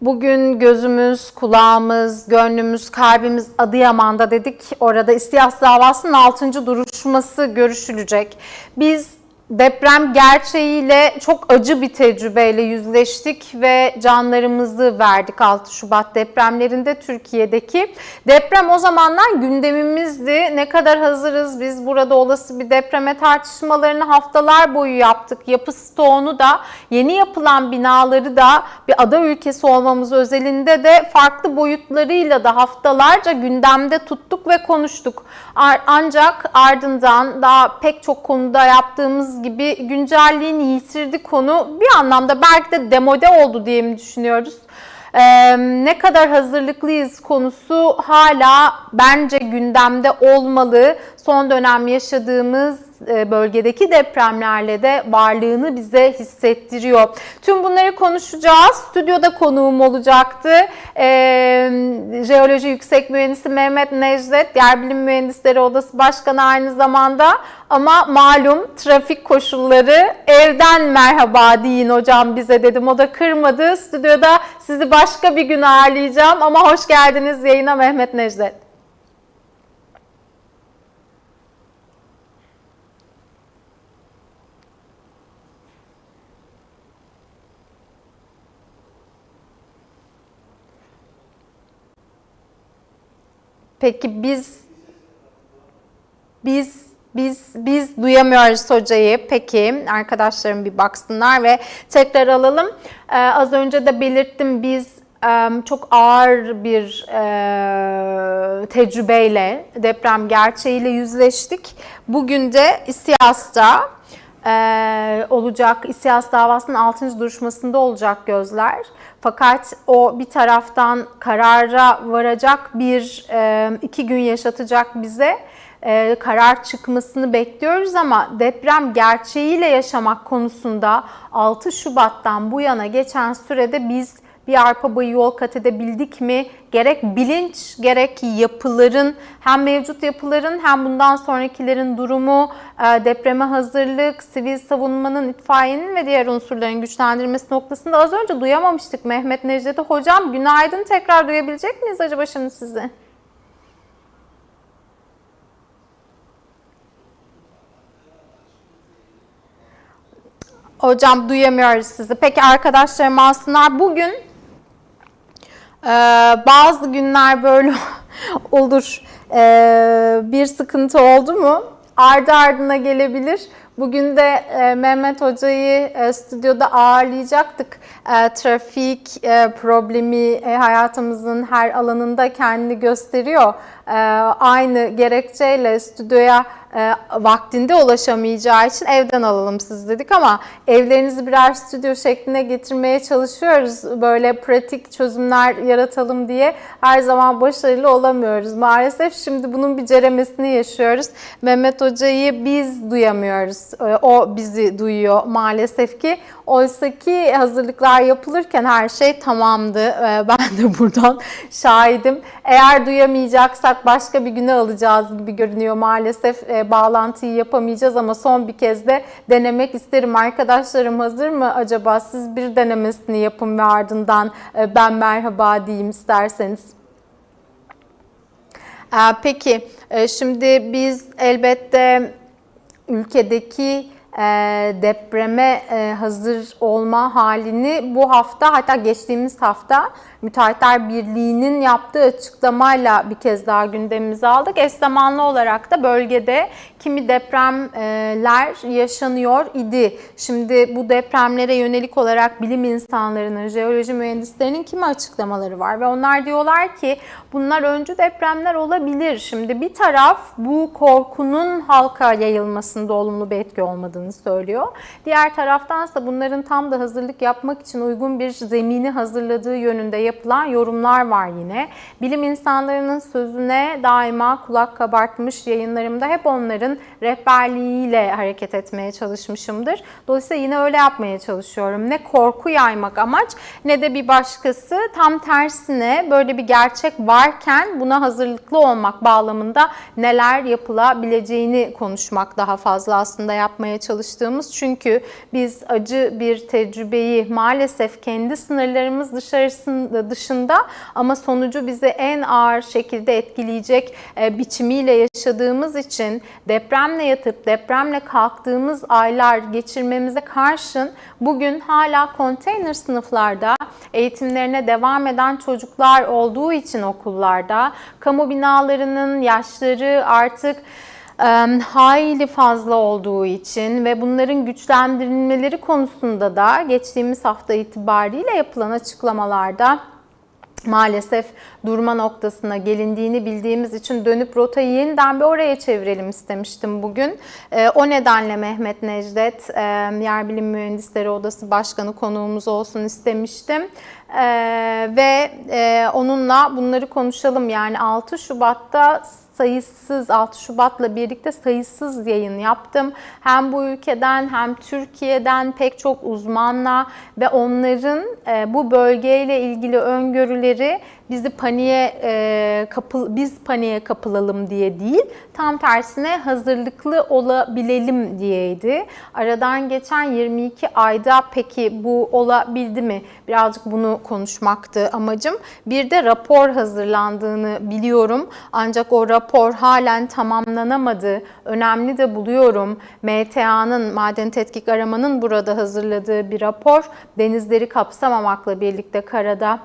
Bugün gözümüz, kulağımız, gönlümüz, kalbimiz Adıyaman'da dedik. Orada İstihas davasının 6. duruşması görüşülecek. Biz deprem gerçeğiyle çok acı bir tecrübeyle yüzleştik ve canlarımızı verdik 6 Şubat depremlerinde Türkiye'deki. Deprem o zamanlar gündemimizdi. Ne kadar hazırız biz burada olası bir depreme tartışmalarını haftalar boyu yaptık. Yapı stoğunu da yeni yapılan binaları da bir ada ülkesi olmamız özelinde de farklı boyutlarıyla da haftalarca gündemde tuttuk ve konuştuk. Ancak ardından daha pek çok konuda yaptığımız gibi güncelliğini yitirdi konu. Bir anlamda belki de demode oldu diye mi düşünüyoruz? Ee, ne kadar hazırlıklıyız konusu hala bence gündemde olmalı. Son dönem yaşadığımız bölgedeki depremlerle de varlığını bize hissettiriyor. Tüm bunları konuşacağız. Stüdyoda konuğum olacaktı. Ee, Jeoloji Yüksek Mühendisi Mehmet Necdet, Yer Bilim Mühendisleri Odası Başkanı aynı zamanda. Ama malum trafik koşulları evden merhaba deyin hocam bize dedim. O da kırmadı. Stüdyoda sizi başka bir gün ağırlayacağım ama hoş geldiniz yayına Mehmet Necdet. Peki biz biz biz biz duyamıyoruz hocayı. Peki arkadaşlarım bir baksınlar ve tekrar alalım. Ee, az önce de belirttim biz çok ağır bir e, tecrübeyle deprem gerçeğiyle yüzleştik. Bugün de İSİAS'ta e, olacak, İSİAS davasının 6. duruşmasında olacak gözler. Fakat o bir taraftan karara varacak bir e, iki gün yaşatacak bize e, karar çıkmasını bekliyoruz ama deprem gerçeğiyle yaşamak konusunda 6 Şubat'tan bu yana geçen sürede biz bir arpa boyu yol kat edebildik mi? Gerek bilinç, gerek yapıların, hem mevcut yapıların hem bundan sonrakilerin durumu, depreme hazırlık, sivil savunmanın, itfaiyenin ve diğer unsurların güçlendirilmesi noktasında az önce duyamamıştık Mehmet Necdet'i. Hocam günaydın tekrar duyabilecek miyiz acaba şimdi sizi? Hocam duyamıyoruz sizi. Peki arkadaşlarım alsınlar. Bugün e, bazı günler böyle olur. E, bir sıkıntı oldu mu ardı ardına gelebilir. Bugün de e, Mehmet Hoca'yı e, stüdyoda ağırlayacaktık. E, trafik problemi hayatımızın her alanında kendini gösteriyor. Aynı gerekçeyle stüdyoya vaktinde ulaşamayacağı için evden alalım siz dedik ama evlerinizi birer stüdyo şekline getirmeye çalışıyoruz. Böyle pratik çözümler yaratalım diye her zaman başarılı olamıyoruz. Maalesef şimdi bunun bir ceremesini yaşıyoruz. Mehmet Hoca'yı biz duyamıyoruz. E, o bizi duyuyor maalesef ki. Oysa ki hazırlıklar yapılırken her şey tamamdı. E, ben de buradan şahidim. Eğer duyamayacaksak başka bir güne alacağız gibi görünüyor maalesef. E, bağlantıyı yapamayacağız ama son bir kez de denemek isterim. Arkadaşlarım hazır mı acaba? Siz bir denemesini yapın ve ardından ben merhaba diyeyim isterseniz. Peki şimdi biz elbette ülkedeki e, depreme e, hazır olma halini bu hafta hatta geçtiğimiz hafta Müteahhitler Birliği'nin yaptığı açıklamayla bir kez daha gündemimize aldık. Eş zamanlı olarak da bölgede kimi depremler yaşanıyor idi. Şimdi bu depremlere yönelik olarak bilim insanlarının, jeoloji mühendislerinin kimi açıklamaları var ve onlar diyorlar ki bunlar öncü depremler olabilir. Şimdi bir taraf bu korkunun halka yayılmasında olumlu bir etki olmadığını söylüyor. Diğer taraftansa bunların tam da hazırlık yapmak için uygun bir zemini hazırladığı yönünde yapılan yorumlar var yine. Bilim insanlarının sözüne daima kulak kabartmış yayınlarımda hep onların rehberliğiyle hareket etmeye çalışmışımdır. Dolayısıyla yine öyle yapmaya çalışıyorum. Ne korku yaymak amaç ne de bir başkası tam tersine böyle bir gerçek varken buna hazırlıklı olmak bağlamında neler yapılabileceğini konuşmak daha fazla aslında yapmaya çalıştığımız. Çünkü biz acı bir tecrübeyi maalesef kendi sınırlarımız dışarısında dışında. Ama sonucu bizi en ağır şekilde etkileyecek e, biçimiyle yaşadığımız için depremle yatıp depremle kalktığımız aylar geçirmemize karşın bugün hala konteyner sınıflarda eğitimlerine devam eden çocuklar olduğu için okullarda kamu binalarının yaşları artık hayli fazla olduğu için ve bunların güçlendirilmeleri konusunda da geçtiğimiz hafta itibariyle yapılan açıklamalarda maalesef durma noktasına gelindiğini bildiğimiz için dönüp rotayı yeniden bir oraya çevirelim istemiştim bugün. Ee, o nedenle Mehmet Necdet, e, Yer Bilim Mühendisleri Odası Başkanı konuğumuz olsun istemiştim. Ee, ve e, onunla bunları konuşalım. Yani 6 Şubat'ta sayısız 6 Şubat'la birlikte sayısız yayın yaptım. Hem bu ülkeden hem Türkiye'den pek çok uzmanla ve onların e, bu bölgeyle ilgili öngörüleri bizi paniğe e, kapıl biz paniğe kapılalım diye değil, tam tersine hazırlıklı olabilelim diyeydi. Aradan geçen 22 ayda peki bu olabildi mi? Birazcık bunu konuşmaktı amacım. Bir de rapor hazırlandığını biliyorum. Ancak o rapor halen tamamlanamadı. Önemli de buluyorum. MTA'nın, Maden Tetkik Aramanın burada hazırladığı bir rapor. Denizleri kapsamamakla birlikte karada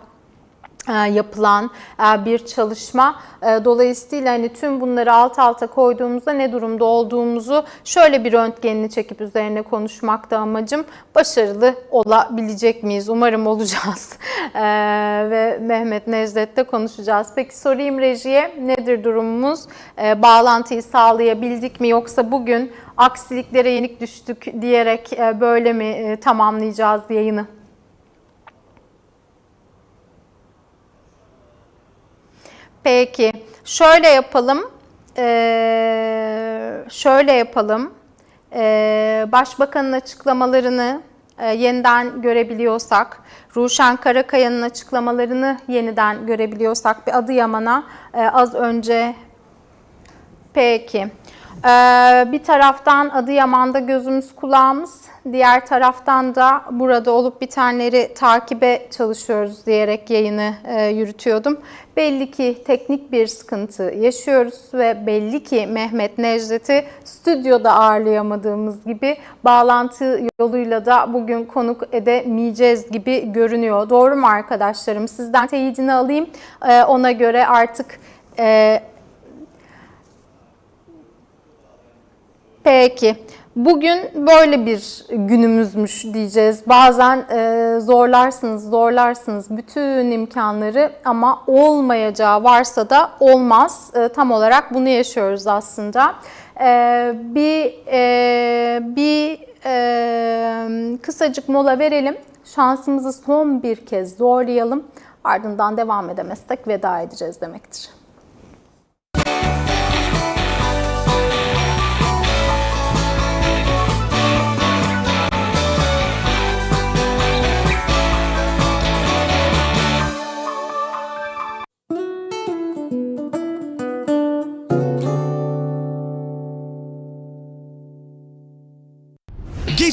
yapılan e, bir çalışma. E, Dolayısıyla hani tüm bunları alt alta koyduğumuzda ne durumda olduğumuzu şöyle bir röntgenini çekip üzerine konuşmakta amacım. Başarılı olabilecek miyiz? Umarım olacağız. Ve Mehmet Necdet'te konuşacağız. Peki sorayım rejiye nedir durumumuz? Bağlantıyı sağlayabildik mi yoksa bugün aksiliklere yenik düştük diyerek böyle mi tamamlayacağız yayını? Peki, şöyle yapalım. Ee, şöyle yapalım. Ee, Başbakanın açıklamalarını e, yeniden görebiliyorsak, Ruşen Karakaya'nın açıklamalarını yeniden görebiliyorsak bir Adıyaman'a e, az önce peki. Ee, bir taraftan Adıyaman'da gözümüz kulağımız, diğer taraftan da burada olup bitenleri takibe çalışıyoruz diyerek yayını e, yürütüyordum. Belli ki teknik bir sıkıntı yaşıyoruz ve belli ki Mehmet Necdet'i stüdyoda ağırlayamadığımız gibi bağlantı yoluyla da bugün konuk edemeyeceğiz gibi görünüyor. Doğru mu arkadaşlarım? Sizden teyidini alayım. Ee, ona göre artık e, Peki. Bugün böyle bir günümüzmüş diyeceğiz. Bazen e, zorlarsınız, zorlarsınız bütün imkanları ama olmayacağı varsa da olmaz. E, tam olarak bunu yaşıyoruz aslında. E, bir e, bir e, kısacık mola verelim. Şansımızı son bir kez zorlayalım. Ardından devam edemezsek veda edeceğiz demektir.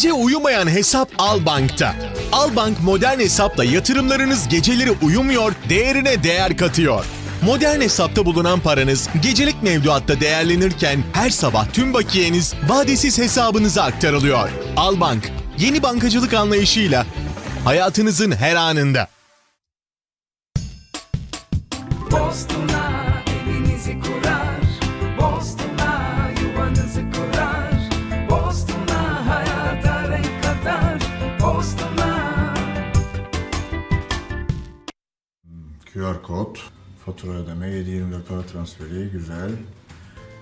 Gece uyumayan hesap Albank'ta. Albank modern hesapla yatırımlarınız geceleri uyumuyor, değerine değer katıyor. Modern hesapta bulunan paranız gecelik mevduatta değerlenirken her sabah tüm bakiyeniz vadesiz hesabınıza aktarılıyor. Albank, yeni bankacılık anlayışıyla hayatınızın her anında. Boston'a QR kod, fatura ödeme, 7/24 para transferi, güzel.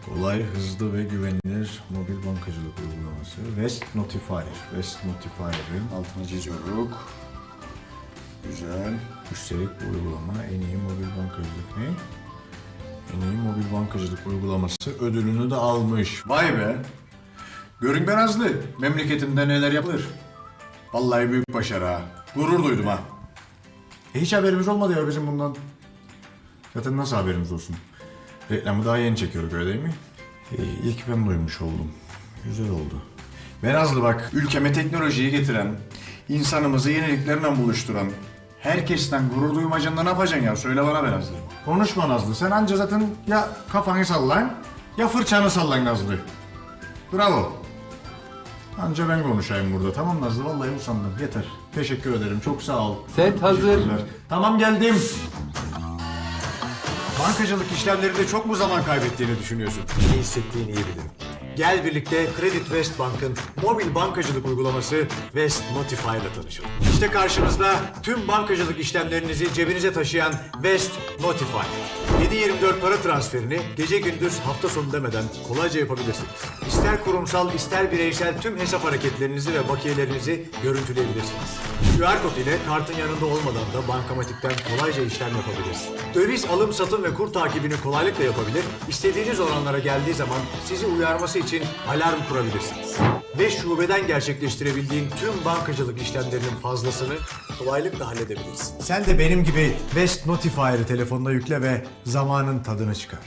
Kolay, hızlı ve güvenilir mobil bankacılık uygulaması. West Notifier. West Notifier'ın altına çiziyoruz. Güzel. Üstelik bu uygulama en iyi mobil bankacılık ne? En iyi mobil bankacılık uygulaması ödülünü de almış. Vay be. Görün ben Azlı. Memleketimde neler yapılır. Vallahi büyük başarı ha. Gurur duydum ha. E hiç haberimiz olmadı ya bizim bundan. Zaten nasıl haberimiz olsun? Reklamı daha yeni çekiyoruz öyle değil mi? E, ilk ben duymuş oldum. Güzel oldu. Ben Azlı bak ülkeme teknolojiyi getiren, insanımızı yeniliklerle buluşturan, herkesten gurur duymacanla ne yapacaksın ya? Söyle bana ben Azlı. Konuşma Nazlı. Sen anca zaten ya kafanı sallan ya fırçanı sallan Nazlı. Bravo. Anca ben konuşayım burada. Tamam Nazlı vallahi usandım. Yeter. Teşekkür ederim. Çok sağ ol. Set hazır. Tamam geldim. Bankacılık işlemlerinde çok mu zaman kaybettiğini düşünüyorsun? Ne hissettiğini iyi bilirim. Gel birlikte Credit West Bank'ın mobil bankacılık uygulaması West Notify ile tanışalım. İşte karşınızda tüm bankacılık işlemlerinizi cebinize taşıyan West Notify. 7-24 para transferini gece gündüz hafta sonu demeden kolayca yapabilirsiniz. İster kurumsal ister bireysel tüm hesap hareketlerinizi ve bakiyelerinizi görüntüleyebilirsiniz. QR kod ile kartın yanında olmadan da bankamatikten kolayca işlem yapabilirsiniz. Döviz alım satım ve kur takibini kolaylıkla yapabilir, istediğiniz oranlara geldiği zaman sizi uyarması için alarm kurabilirsiniz. Ve şubeden gerçekleştirebildiğin tüm bankacılık işlemlerinin fazlasını kolaylıkla halledebilirsin. Sen de benim gibi West Notifier'ı telefonuna yükle ve zamanın tadını çıkar.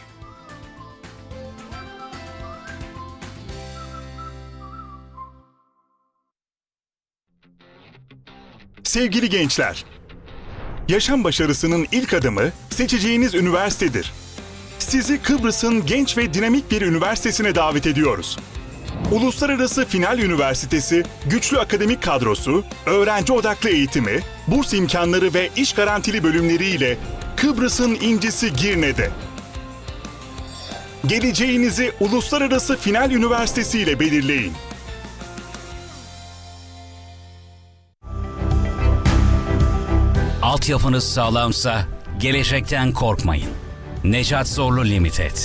Sevgili gençler, yaşam başarısının ilk adımı seçeceğiniz üniversitedir. Sizi Kıbrıs'ın genç ve dinamik bir üniversitesine davet ediyoruz. Uluslararası Final Üniversitesi, güçlü akademik kadrosu, öğrenci odaklı eğitimi, burs imkanları ve iş garantili bölümleriyle Kıbrıs'ın incisi Girne'de. Geleceğinizi Uluslararası Final Üniversitesi ile belirleyin. Altyapınız sağlamsa gelecekten korkmayın. Necat Zorlu Limited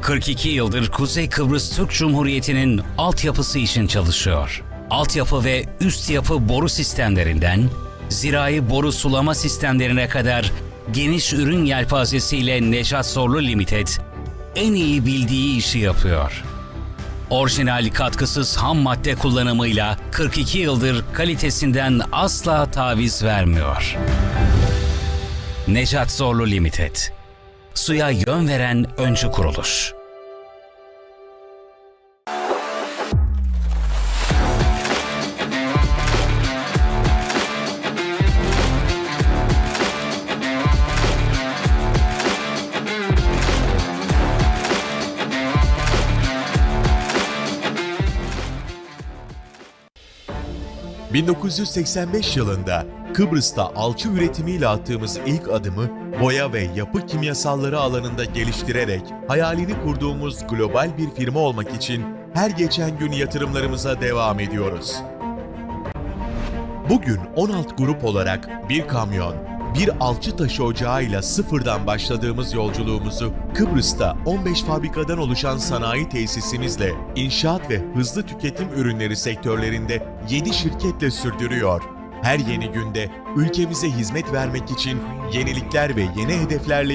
42 yıldır Kuzey Kıbrıs Türk Cumhuriyeti'nin altyapısı için çalışıyor. Altyapı ve üst yapı boru sistemlerinden zirai boru sulama sistemlerine kadar geniş ürün yelpazesiyle Necat Zorlu Limited en iyi bildiği işi yapıyor. Orijinal katkısız ham madde kullanımıyla 42 yıldır kalitesinden asla taviz vermiyor. Necat Zorlu Limited. Suya yön veren öncü kuruluş. 1985 yılında Kıbrıs'ta alçı üretimiyle attığımız ilk adımı boya ve yapı kimyasalları alanında geliştirerek hayalini kurduğumuz global bir firma olmak için her geçen gün yatırımlarımıza devam ediyoruz. Bugün 16 grup olarak bir kamyon, bir alçı taşı ocağıyla sıfırdan başladığımız yolculuğumuzu Kıbrıs'ta 15 fabrikadan oluşan sanayi tesisimizle inşaat ve hızlı tüketim ürünleri sektörlerinde 7 şirketle sürdürüyor. Her yeni günde ülkemize hizmet vermek için yenilikler ve yeni hedeflerle